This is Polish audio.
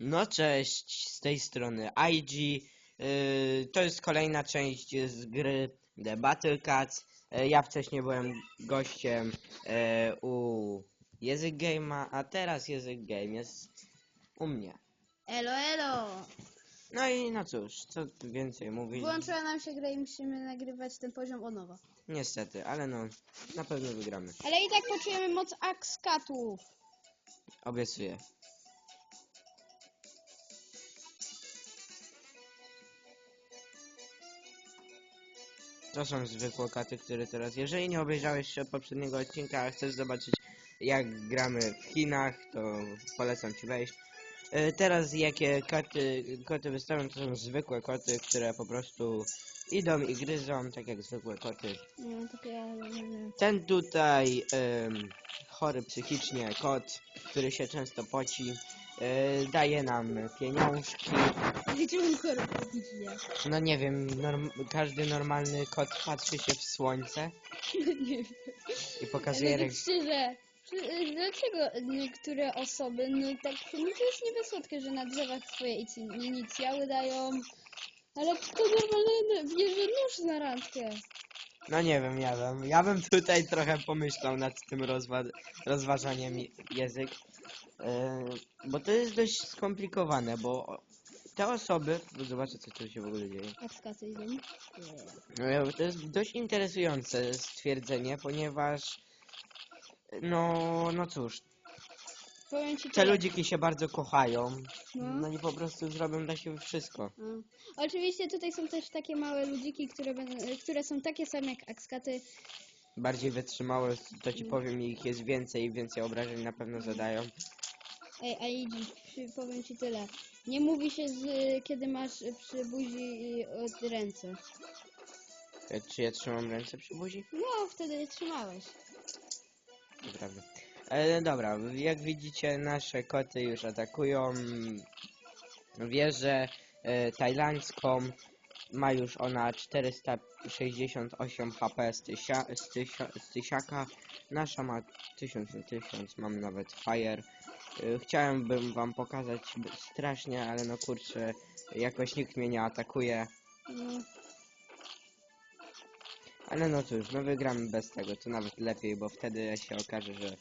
No cześć, z tej strony IG. Yy, to jest kolejna część z gry The Battle Cats. Yy, ja wcześniej byłem gościem yy, u Język Game'a, a teraz Język Game jest u mnie. Elo, elo! No i no cóż, co tu więcej mówić? Włączyła nam się gra i musimy nagrywać ten poziom od nowa. Niestety, ale no, na pewno wygramy. Ale i tak poczujemy moc akskatów. Obiecuję. To są zwykłe katy, które teraz... Jeżeli nie obejrzałeś się poprzedniego odcinka, a chcesz zobaczyć jak gramy w Chinach, to polecam ci wejść. E, Teraz jakie koty, koty wystawiam, to są zwykłe koty, które po prostu idą i gryzą, tak jak zwykłe koty. Ten tutaj em, chory psychicznie kot, który się często poci, e, daje nam pieniążki. Gdzie on? No nie wiem, norm każdy normalny kot patrzy się w słońce nie wiem. i pokazuje rękę. szczerze, czy- dlaczego niektóre osoby, no tak, no to jest niby słodkie, że na drzewach swoje inicjały dają, ale kto normalny bierze nóż na randkę? No nie wiem, ja wiem. Ja bym tutaj trochę pomyślał nad tym rozwa rozważaniem je- język. E, bo to jest dość skomplikowane, bo te osoby, zobaczę co tu się w ogóle dzieje. Akskaty idą. Nie. E, To jest dość interesujące stwierdzenie, ponieważ no, no cóż, Powiem ci te tyle. ludziki się bardzo kochają, No. no i po prostu zrobią dla siebie wszystko. No. Oczywiście tutaj są też takie małe ludziki, które, będą, które są takie same jak akskaty. Bardziej wytrzymałe, to ci Mm. powiem, ich jest więcej i więcej obrażeń na pewno zadają. Ej, a idź, powiem ci tyle. Nie mówi się, z, kiedy masz przy buzi y, od ręce. E, Czy ja trzymam ręce przy buzi? No, wtedy trzymałeś. Naprawdę. E, dobra, jak widzicie nasze koty już atakują wieżę e, tajlandzką. Ma już ona 468 HP z, tysia, z, tysia, z tysiaka. Nasza ma 1000 na 1000, mam nawet fire. E, chciałem bym wam pokazać strasznie, ale no kurczę, jakoś nikt mnie nie atakuje. Ale no cóż, no wygramy bez tego, to nawet lepiej, bo wtedy się okaże, że